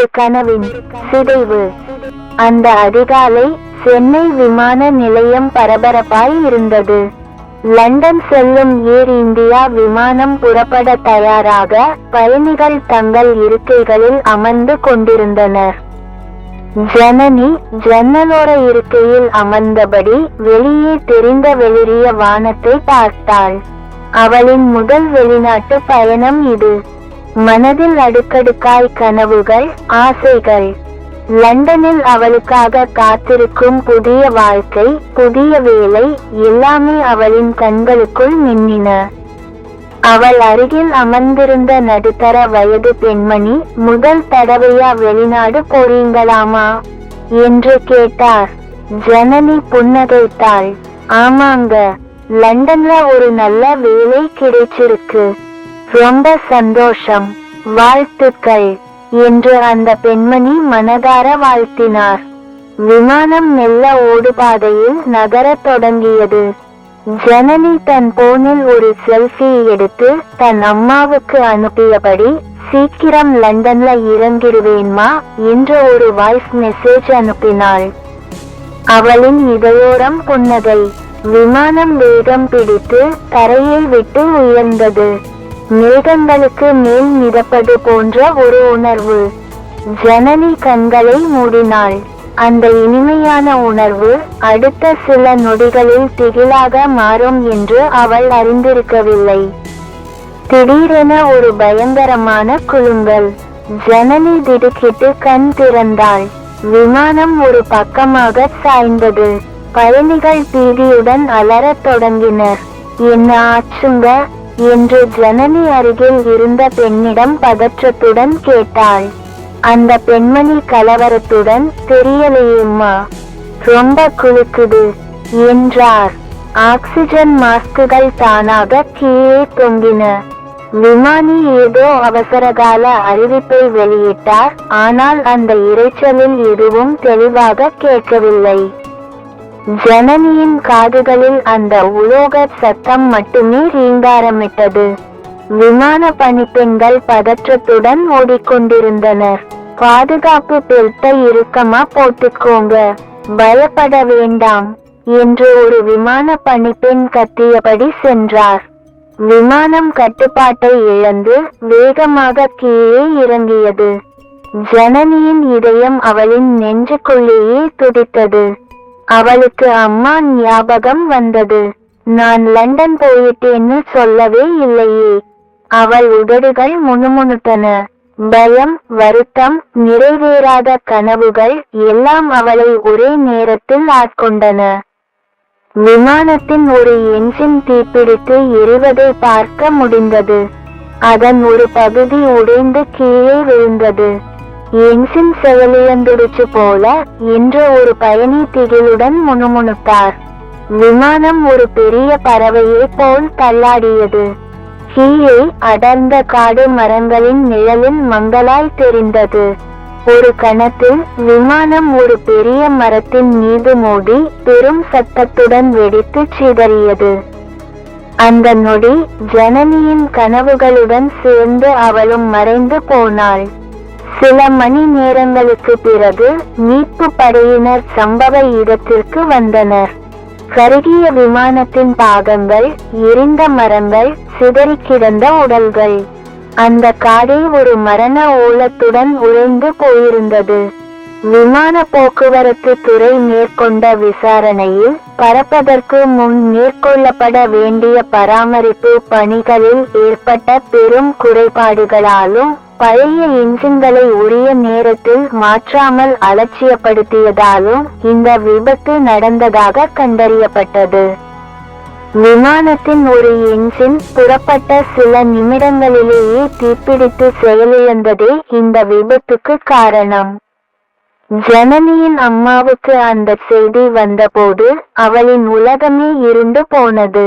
ஒரு கனவின் சிதைவு. அந்த அதிகாலை சென்னை விமான நிலையம் பரபரப்பாய் இருந்தது. லண்டன் செல்லும் ஏர் இந்தியா விமானம் புறப்பட தயாராக பயணிகள் தங்கள் இருக்கைகளில் அமர்ந்து கொண்டிருந்தனர் ஜனனி ஜன்னலோர இருக்கையில் அமர்ந்தபடி வெளியே தெரிந்த வெளிரிய வானத்தை பார்த்தாள். அவளின் முதல் வெளிநாட்டு பயணம் இது. மனதில் அடுக்கடுக்காய் கனவுகள் ஆசைகள். லண்டனில் அவளுக்காக காத்திருக்கும் புதிய வாழ்க்கை புதிய வேலை எல்லாமே அவளின் கண்களுக்குள் மின்னின. அவள் அருகில் அமர்ந்திருந்த நடுத்தர வயது பெண்மணி முதல் தடவையா வெளிநாடு போறீங்களாமா? என்று கேட்டார். ஜனனி புன்னகைத்தாள். ஆமாங்க லண்டன்ல ஒரு நல்ல வேலை கிடைச்சிருக்கு. ரொம்ப சந்தோஷம். வாழ்த்துக்கள் என்று அந்த பெண்மணி மனதார வாழ்த்தினார். விமானம் மெல்ல ஓடுபாதையில் நகரத் தொடங்கியது. ஜனனி தன் போனில் ஒரு செல்ஃபி எடுத்து தன் அம்மாவுக்கு அனுப்பியபடி சீக்கிரம் லண்டன்ல இறங்கிடுவேன்மா என்று ஒரு வாய்ஸ் மெசேஜ் அனுப்பினாள். அவளின் இதயோரம் புன்னகை விமானம் வேகம் பிடித்து தரையை விட்டு உயர்ந்தது. மேகங்களுக்கு மேல் மிதப்பது போன்ற ஒரு உணர்வு. ஜனனி கண்களை மூடினாள். அந்த இனிமையான உணர்வு அடுத்த சில நொடிகளில் திகிலாக மாறும் என்று அவள் அறிந்திருக்கவில்லை. திடீரென ஒரு பயங்கரமான குழுங்கள் ஜனனி திடுக்கிட்டு கண் திறந்தாள். விமானம் ஒரு பக்கமாக சாய்ந்தது. பயணிகள் பீதியுடன் அலறத் தொடங்கினர். என்ன ஆச்சுங்க? என்று ஜனனி அருகில் இருந்த பெண்ணிடம் பதற்றத்துடன் கேட்டாள். அந்த பெண்மணி கலவரத்துடன் தெரியலையேம்மா. ரொம்ப குலுக்குது என்றார். ஆக்சிஜன் மாஸ்குகள் தானாக கீழே தொங்கின. விமானி ஏதோ அவசரகால அறிவிப்பை வெளியிட்டார் ஆனால் அந்த இரைச்சலில் எதுவும் தெளிவாக கேட்கவில்லை. ஜனனியின் காதுகளில் அந்த உலோக சத்தம் மட்டுமே ரீங்காரமிட்டது விமான பணிப்பெண்கள் பதற்றத்துடன் ஓடிக்கொண்டிருந்தனர். பாதுகாப்பு பெல்ட்டை இறுக்கமா போட்டுக்கோங்க. பயப்பட வேண்டாம் என்று ஒரு விமான பணிப்பெண் கத்தியபடி சென்றார். விமானம் கட்டுப்பாட்டை இழந்து வேகமாக கீழே இறங்கியது. ஜனனியின் இதயம் அவளின் நெஞ்சுக்குள்ளேயே துடித்தது. அவளுக்கு அம்மா ஞாபகம் வந்தது. நான் லண்டன் போயிட்டேன்னு சொல்லவே இல்லையே. அவள் உதடுகள் முணுமுணுத்தன. பயம் வருத்தம் நிறைவேறாத கனவுகள் எல்லாம் அவளை ஒரே நேரத்தில் ஆட்கொண்டன. விமானத்தின் ஒரு என்ஜின் தீப்பிடித்து எரிவதை பார்க்க முடிந்தது. அதன் ஒரு பகுதி உடைந்து கீழே விழுந்தது. என்சின் செவலியந்துடுச்சு போல என்று ஒரு பயணி திகிலுடன் முணுமுணுத்தார். விமானம் ஒரு பெரிய பறவையை போல் தள்ளாடியது. கீழே அடர்ந்த காடு மரங்களின் நிழலில் மங்களாய் தெரிந்தது. ஒரு கணத்தில் விமானம் ஒரு பெரிய மரத்தின் மீது மோதி பெரும் சத்தத்துடன் வெடித்து சிதறியது. அந்த நொடி ஜனனியின் கனவுகளுடன் சேர்ந்து அவளும் மறைந்து போனாள். சில மணி நேரங்களுக்கு பிறகு மீட்பு படையினர் சம்பவ இடத்திற்கு வந்தனர். கருகிய விமானத்தின் பாகங்கள் எரிந்த மரங்கள் சிதறி கிடந்த உடல்கள். அந்த காடே ஒரு மரண ஓலத்துடன் உறைந்து போயிருந்தது. விமான போக்குவரத்து துறை மேற்கொண்ட விசாரணையில் பறப்பதற்கு முன் மேற்கொள்ளப்பட வேண்டிய பராமரிப்பு பணிகளில் ஏற்பட்ட பெரும் குறைபாடுகளாலும் பழைய என்ஜின்களை உரிய நேரத்தில் மாற்றாமல் அலட்சியப்படுத்தியதாலும் இந்த விபத்து நடந்ததாக கண்டறியப்பட்டது. விமானத்தின் ஒரு என்ஜின் புறப்பட்ட சில நிமிடங்களிலேயே தீப்பிடித்து செயலிழந்ததே இந்த விபத்துக்கு காரணம். ஜனனியின் அம்மாவுக்கு அந்த செய்தி வந்தபோது அவளின் உலகமே இருண்டு போனது.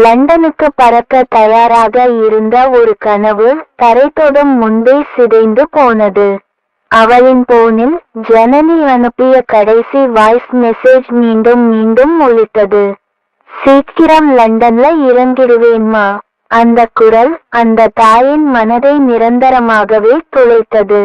லண்டனுக்கு பறக்க தயாராக இருந்த ஒரு கனவு தரை தொடும் முன்பே சிதைந்து போனது. அவளின் போனில் ஜனனி அனுப்பிய கடைசி வாய்ஸ் மெசேஜ் மீண்டும் மீண்டும் ஒழித்தது சீக்கிரம் லண்டன்ல இறங்கிடுவேன்மா அந்த குரல் அந்த தாயின் மனதை நிரந்தரமாகவே துளைத்தது.